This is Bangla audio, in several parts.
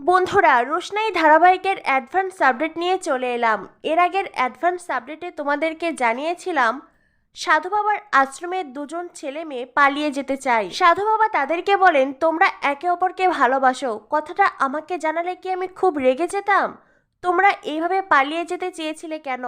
বন্ধুরা, রোশনাই ধারাবাহিকের অ্যাডভান্স আপডেট নিয়ে চলে এলাম। এর আগের অ্যাডভান্স আপডেটে তোমাদেরকে জানিয়েছিলাম, সাধু বাবার আশ্রমের দুজন ছেলে মেয়ে পালিয়ে যেতে চায়। সাধু বাবা তাদেরকে বলেন, তোমরা একে অপরকে ভালোবাসো। কথাটা আমাকে জানালে কি আমি খুব রেগে যেতাম? তোমরা এইভাবে পালিয়ে যেতে চেয়েছিলে কেন?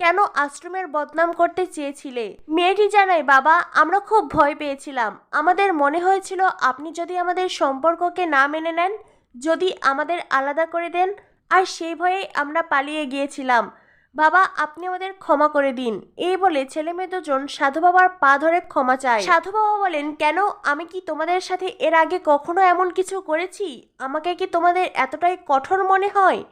কেন আশ্রমের বদনাম করতে চেয়েছিলে? মেয়েটি জানায়, বাবা, আমরা খুব ভয় পেয়েছিলাম। আমাদের মনে হয়েছিল আপনি যদি আমাদের সম্পর্ককে না মেনে নেন যদি আমাদের আলাদা করে দেন, আর সেই ভয়েই আমরা পালিয়ে গিয়েছিলাম। বাবা, আপনি আমাদের ক্ষমা করে দিন। এই বলে ছেলে মেয়ে দুজন সাধু বাবার পা ধরে ক্ষমা চায়। সাধু বাবা বলেন, কেন? আমি কি তোমাদের সাথে এর আগে কখনো এমন কিছু করেছি? আমাকে কি তোমাদের এতটাই কঠোর মনে হয়?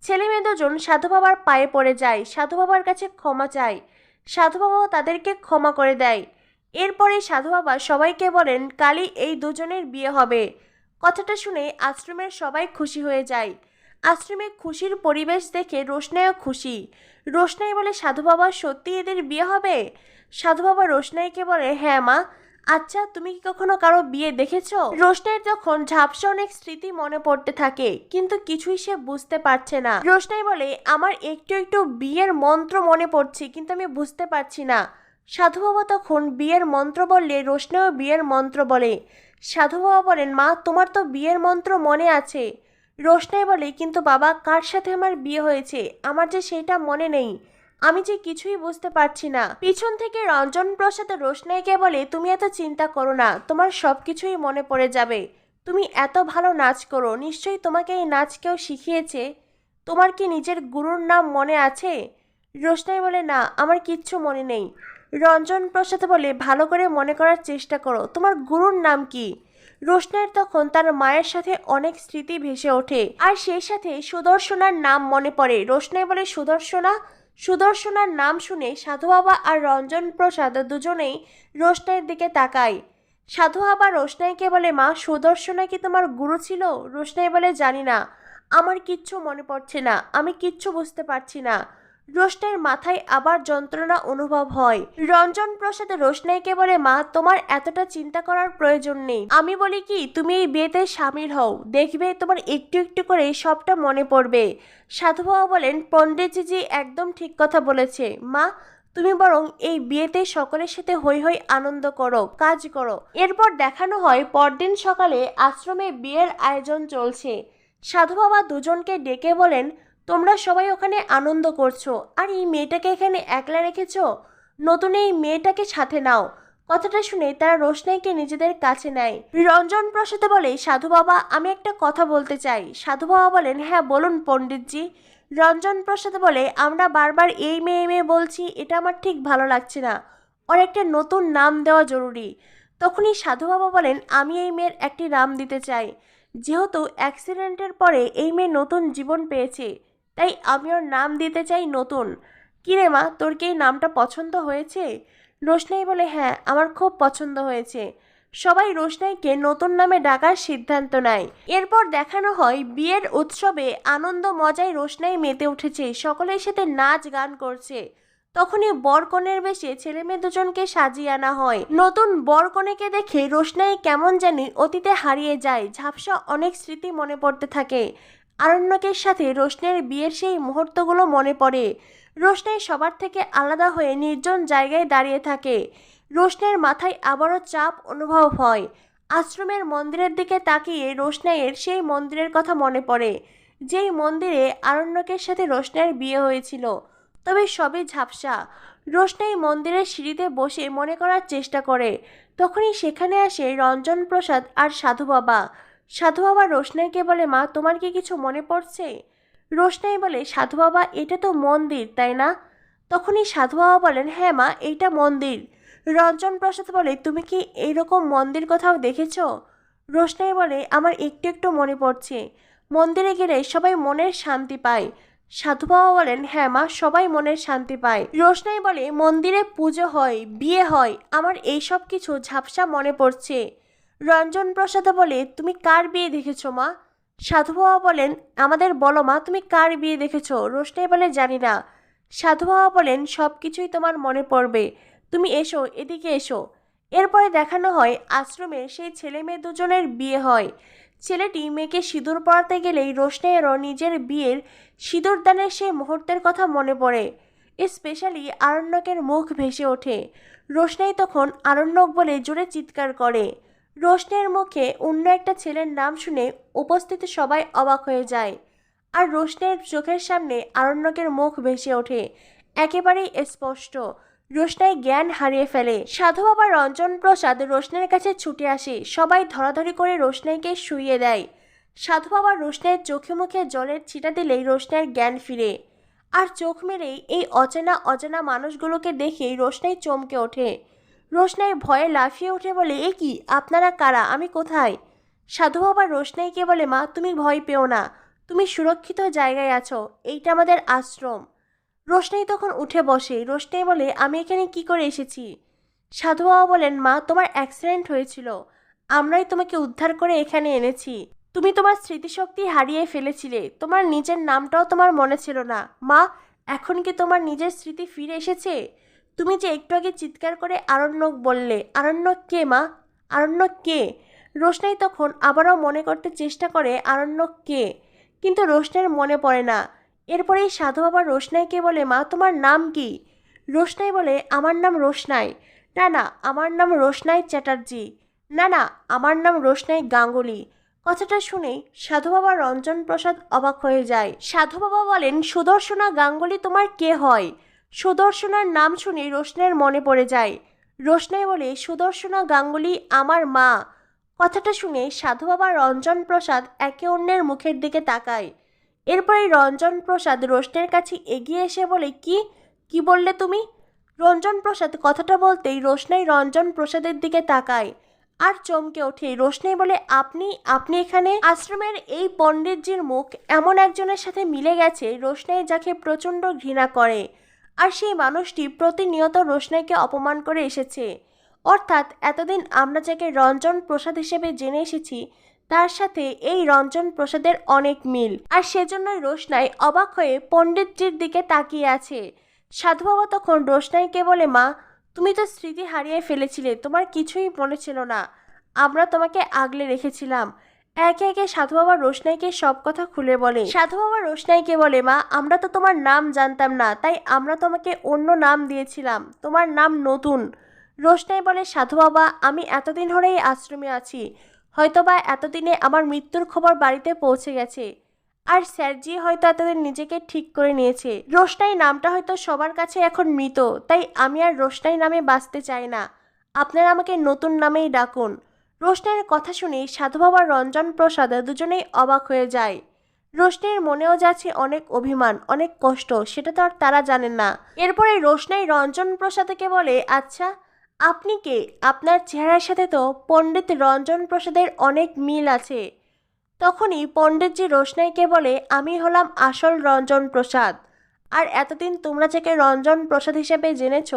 ছেলে মেয়ে দুজন সাধু বাবার পায়ে পড়ে যায়। সাধু বাবার কাছে ক্ষমা চায়। সাধু বাবাও তাদেরকে ক্ষমা করে দেয়। এরপরে সাধু বাবা সবাইকে বলেন, কালই এই দুজনের বিয়ে হবে। কথাটা শুনে আশ্রমের সবাই খুশি হয়ে যায়। আশ্রমে খুশির পরিবেশ দেখে রোশনাইও খুশি। রোশনাই বলে, সাধু বাবা, সত্যি এদের বিয়ে হবে? সাধু বাবা রোশনাইকে বলে হ্যাঁ মা। আচ্ছা তুমি কি কখনো কারও বিয়ে দেখেছ? রোশনাইয়ের তখন ঝাপসা অনেক স্মৃতি মনে পড়তে থাকে, কিন্তু কিছুই সে বুঝতে পারছে না। রোশনাই বলে, আমার একটু একটু বিয়ের মন্ত্র মনে পড়ছে, কিন্তু আমি বুঝতে পারছি না। সাধু বাবা তখন বিয়ের মন্ত্র বললে, রোশনাইও বিয়ের মন্ত্র বলে। সাধু বাবা বলেন, মা, তোমার তো বিয়ের মন্ত্র মনে আছে। রোশনাই বলে, কিন্তু বাবা, কার সাথে আমার বিয়ে হয়েছে? আমার যে সেটা মনে নেই। আমি যে কিছুই বুঝতে পারছি না। পিছন থেকে রঞ্জন প্রসাদ রোশনাইকে বলে, তুমি এত চিন্তা করো না, তোমার সব কিছুই মনে পড়ে যাবে। তুমি এত ভালো নাচ করো, নিশ্চয়ই তোমাকে এই নাচ কেউ শিখিয়েছে? তোমার কি নিজের গুরুর নাম মনে আছে? রোশনাই বলে, না, আমার কিচ্ছু মনে নেই। রঞ্জন প্রসাদ বলে, ভালো করে মনে করার চেষ্টা করো। তোমার গুরুর নাম কি? রোশনাইয়ের তখন তার মায়ের সাথে অনেক স্মৃতি ভেসে ওঠে। আর সেই সাথে সুদর্শনার নাম মনে পড়ে। রোশনাই বলে, সুদর্শনা, সুদর্শনার নাম শুনে সাধু বাবা আর রঞ্জন প্রসাদ দুজনেই রোশনাইয়ের দিকে তাকায়। সাধু বাবা রোশনাইকে বলে, মা, সুদর্শনা কি তোমার গুরু ছিল? রোশনাই বলে, জানি না। আমার কিচ্ছু মনে পড়ছে না। আমি কিচ্ছু বুঝতে পারছি না। রোশনাইয়ের মাথায় আবার যন্ত্রণা অনুভব হয়। রঞ্জন প্রসাদ রোশনাইকে বলে, মা, তোমার এতটা চিন্তা করার প্রয়োজন নেই। আমি বলি কি, তুমি এই বিয়েতে সামিল হও। দেখবে তোমার একটু একটু করে সবটা মনে পড়বে। সাধু বাবা বলেন পণ্ডিতজি একদম ঠিক কথা বলেছে। মা, তুমি বরং এই বিয়েতে সকলের সাথে হই হই আনন্দ করো, কাজ করো। এরপর দেখানো হয়, পরদিন সকালে আশ্রমে বিয়ের আয়োজন চলছে। সাধু বাবা দুজনকে ডেকে বলেন তোমরা সবাই ওখানে আনন্দ করছ। আর এই মেয়েটাকে এখানে একলা রেখেছো? নতুন এই মেয়েটাকে সাথে নাও। কথাটা শুনে তারা রোশনাইকে নিজেদের কাছে নেয়। রঞ্জন প্রসাদে বলে, সাধু বাবা, আমি একটা কথা বলতে চাই। সাধু বাবা বলেন হ্যাঁ বলুন পণ্ডিতজি। রঞ্জন প্রসাদ বলে, আমরা বারবার এই মেয়ে মেয়ে বলছি, এটা আমার ঠিক ভালো লাগছে না। ওর একটা নতুন নাম দেওয়া জরুরি। তখনই সাধু বাবা বলেন, আমি এই মেয়ের একটি নাম দিতে চাই। যেহেতু অ্যাক্সিডেন্টের পরে এই মেয়ে নতুন জীবন পেয়েছে তাই আমি ওর নাম দিতে চাই নতুন। কিরে মা, তোর কি এই নামটা পছন্দ হয়েছে? রোশনাই বলে হ্যাঁ আমার খুব পছন্দ হয়েছে। সবাই রোশনাইকে নতুন নামে ডাকার সিদ্ধান্ত নেয়। এরপর দেখানো হয়, বিয়ের উৎসবে আনন্দ মজায় রোশনাই মেতে উঠেছে, সকলের সাথে নাচ গান করছে। তখনই বরকনের বেশে ছেলে মেয়ে দুজনকে সাজিয়ে আনা হয়। নতুন বরকনেকে দেখে রোশনাই কেমন জানি অতীতে হারিয়ে যায়, ঝাপসা অনেক স্মৃতি মনে পড়তে থাকে। আরণ্যকের সাথে রোশনের বিয়ের সেই মুহূর্তগুলো মনে পড়ে। রোশনাই সবার থেকে আলাদা হয়ে নির্জন জায়গায় দাঁড়িয়ে থাকে। রোশনের মাথায় আবারও চাপ অনুভব হয়। আশ্রমের মন্দিরের দিকে তাকিয়ে রোশনাইয়ের সেই মন্দিরের কথা মনে পড়ে, যেই মন্দিরে আরণ্যকের সাথে রোশনাইয়ের বিয়ে হয়েছিল। তবে সবই ঝাপসা। রোশনাই মন্দিরের সিঁড়িতে বসে মনে করার চেষ্টা করে। তখনই সেখানে আসে রঞ্জন প্রসাদ আর সাধু বাবা। সাধু বাবা রোশনাইকে বলে, মা, তোমার কি কিছু মনে পড়ছে? রোশনাই বলে, সাধু বাবা, এটা তো মন্দির, তাই না? তখনই সাধু বাবা বলেন হ্যাঁ মা, এইটা মন্দির। রঞ্জন প্রসাদ বলে, তুমি কি এইরকম মন্দির কোথাও দেখেছ? রোশনাই বলে, আমার একটু একটু মনে পড়ছে। মন্দিরে গেলে সবাই মনের শান্তি পায়। সাধু বাবা বলেন হ্যাঁ মা, সবাই মনের শান্তি পায়। রোশনাই বলে, মন্দিরে পুজো হয়, বিয়ে হয়, আমার এইসব কিছু ঝাপসা মনে পড়ছে। রঞ্জন প্রসাদ বলে, তুমি কার বিয়ে দেখেছ, মা? সাধু বাবা বলেন, আমাদের বলো, মা, তুমি কার বিয়ে দেখেছ? রোশনাই বলে, জানি না। সাধু বাবা বলেন সব কিছুই তোমার মনে পড়বে। তুমি এসো, এদিকে এসো। এরপরে দেখানো হয়, আশ্রমে সেই ছেলে মেয়ে দুজনের বিয়ে হয়। ছেলেটি মেয়েকে সিঁদুর পড়াতে গেলেই রোশনাইয়েরও নিজের বিয়ের সিঁদুরদানের সেই মুহূর্তের কথা মনে পড়ে। স্পেশালি আরণ্যকের মুখ ভেসে ওঠে। রোশনাই তখন আরণ্যক বলে জোরে চিৎকার করে। রোশনের মুখে অন্য একটা ছেলের নাম শুনে উপস্থিত সবাই অবাক হয়ে যায়। আর রোশনের চোখের সামনে আরণ্যকের মুখ ভেসে ওঠে। একেবারেই স্পষ্ট। রোশনাই জ্ঞান হারিয়ে ফেলে। সাধু বাবা রঞ্জন প্রসাদ রোশনের কাছে ছুটে আসে। সবাই ধরাধরি করে রোশনাইকে শুইয়ে দেয়। সাধু বাবা রোশনের চোখে মুখে জলের ছিটা দিলেই রোশনাইয়ের জ্ঞান ফিরে। আর চোখ মেরেই এই অচেনা অজানা মানুষগুলোকে দেখেই রোশনাই চমকে ওঠে। রোশনাই ভয়ে লাফিয়ে উঠে বলে, এ কি? আপনারা কারা? আমি কোথায়? সাধু বাবা রোশনাইকে বলে, মা, তুমি ভয় পেও না। তুমি সুরক্ষিত জায়গায় আছো। এইটা আমাদের আশ্রম। রোশনাই তখন উঠে বসে। রোশনাই বলে, আমি এখানে কি করে এসেছি? সাধু বাবা বলেন, মা, তোমার অ্যাক্সিডেন্ট হয়েছিল। আমরাই তোমাকে উদ্ধার করে এখানে এনেছি। তুমি তোমার স্মৃতিশক্তি হারিয়ে ফেলেছিলে। তোমার নিজের নামটাও তোমার মনে ছিল না। মা, এখন কি তোমার নিজের স্মৃতি ফিরে এসেছে? তুমি যে একটু আগে চিৎকার করে আরণ্যক বললে, আরণ্যক কে মা? আরণ্যক কে? রোশনাই তখন আবারও মনে করতে চেষ্টা করে আরণ্যক কে? কিন্তু রোশনের মনে পড়ে না। এরপরেই সাধু বাবা রোশনাইকে বলে, মা, তোমার নাম কি? রোশনাই বলে, আমার নাম রোশনাই। না না, আমার নাম রোশনাই চ্যাটার্জি। না না, আমার নাম রোশনাই গাঙ্গুলি। কথাটা শুনেই সাধু বাবা রঞ্জন প্রসাদ অবাক হয়ে যায়। সাধু বাবা বলেন, সুদর্শনা গাঙ্গুলি, তোমার কে হয়? সুদর্শনার নাম শুনে রোশনের মনে পড়ে যায়। রোশনাই বলে, সুদর্শনা গাঙ্গুলি আমার মা। কথাটা শুনে সাধু বাবা রঞ্জন প্রসাদ একে অন্যের মুখের দিকে তাকায়। এরপরে রঞ্জন প্রসাদ রোশনের কাছে এগিয়ে এসে বলে, কি? কি বললে তুমি? রঞ্জন প্রসাদ কথাটা বলতেই রোশনাই রঞ্জন প্রসাদের দিকে তাকায়। আর চমকে ওঠে। রোশনাই বলে, আপনি আপনি এখানে? আশ্রমের এই পণ্ডিতজির মুখ এমন একজনের সাথে মিলে গেছে, রোশনাই যাকে প্রচণ্ড ঘৃণা করে। আর সেই মানুষটি প্রতিনিয়ত রোশনাইকে অপমান করে এসেছে। অর্থাৎ এতদিন আমরা যাকে রঞ্জন প্রসাদ হিসেবে জেনে এসেছি, তার সাথে এই রঞ্জন প্রসাদের অনেক মিল। আর সেজন্যই রোশনাই অবাক হয়ে পণ্ডিতজির দিকে তাকিয়ে আছে। সাধু বাবা তখন রোশনাইকে বলে, মা, তুমি তো স্মৃতি হারিয়ে ফেলেছিলে, তোমার কিছুই মনে ছিল না। আমরা তোমাকে আগলে রেখেছিলাম। একে একে সাধু বাবা রোশনাইকে সব কথা খুলে বলে। সাধু বাবা রোশনাইকে বলে, মা, আমরা তো তোমার নাম জানতাম না, তাই আমরা তোমাকে অন্য নাম দিয়েছিলাম, তোমার নাম নতুন। রোশনাই বলে, সাধু বাবা, আমি এতদিন ধরে এই আশ্রমে আছি। হয়তোবা এতদিনে আমার মৃত্যুর খবর বাড়িতে পৌঁছে গেছে। আর স্যারজি হয়তো এতদিন নিজেকে ঠিক করে নিয়েছে। রোশনাই নামটা হয়তো সবার কাছে এখন মৃত, তাই আমি আর রোশনাই নামে বাঁচতে চাই না। আপনারা আমাকে নতুন নামেই ডাকুন। রোশনাইয়ের কথা শুনে সাধু বাবা রঞ্জন প্রসাদ দুজনেই অবাক হয়ে যায়। রোশনাইয়ের মনেও যাচ্ছে অনেক অভিমান, অনেক কষ্ট, সেটা তো আর তারা জানেন না। এরপরে রোশনাই রঞ্জন প্রসাদকে বলে আচ্ছা আপনি কে? আপনার চেহারার সাথে তো পণ্ডিত রঞ্জন প্রসাদের অনেক মিল আছে। তখনই পণ্ডিতজি রোশনাইকে বলে, আমি হলাম আসল রঞ্জন প্রসাদ। আর এতদিন তোমরা যাকে রঞ্জন প্রসাদ হিসেবে জেনেছ,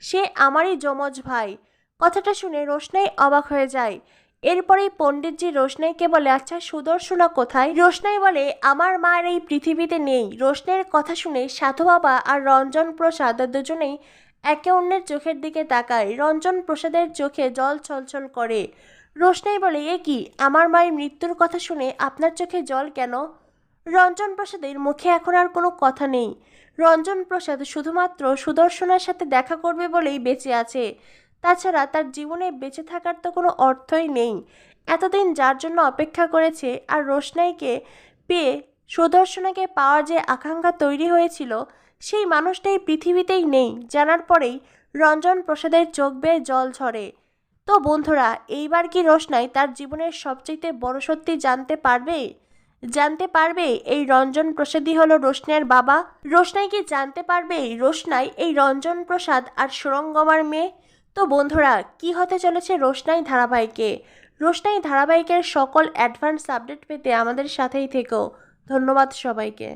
সে আমারই যমজ ভাই। কথাটা শুনে রোশনাই অবাক হয়ে যায়। এরপরেই পণ্ডিতজি রোশনাইকে বলে আচ্ছা সুদর্শনা কোথায়? রোশনাই বলে, আমার মায়ের এই পৃথিবীতে নেই। রোশনের কথা শুনে সাধু বাবা আর রঞ্জন প্রসাদ দুজনেই একে অন্যের চোখের দিকে তাকায়। রঞ্জন প্রসাদের চোখে জল ছলছল করে। রোশনাই বলে, এ কি, আমার মায়ের মৃত্যুর কথা শুনে আপনার চোখে জল কেন? রঞ্জন প্রসাদের মুখে এখন আর কোনো কথা নেই। রঞ্জন প্রসাদ শুধুমাত্র সুদর্শনার সাথে দেখা করবে বলেই বেঁচে আছে। তাছাড়া তার জীবনে বেঁচে থাকার তো কোনো অর্থই নেই। এতদিন যার জন্য অপেক্ষা করেছে আর রোশনাইকে পেয়ে সুদর্শনাকে পাওয়ার যে আকাঙ্ক্ষা তৈরি হয়েছিল, সেই মানুষটাই পৃথিবীতেই নেই, জানার পরেই রঞ্জন প্রসাদের চোখ বেয়ে জল ঝরে। তো বন্ধুরা, এইবার কি রোশনাই তার জীবনের সবচেয়ে বড় সত্যি জানতে পারবে? জানতে পারবে এই রঞ্জন প্রসাদই হলো রোশনাইয়ের বাবা। রোশনাই কি জানতে পারবে রোশনাই এই রঞ্জন প্রসাদ আর সুরঙ্গমার মেয়ে? তো বন্ধুরা, কি হতে চলেছে রোশনাই ধারাবাহিকে? রোশনাই ধারাবাহিকের সকল অ্যাডভান্স আপডেট পেতে আমাদের সাথেই থেকো। ধন্যবাদ সবাইকে।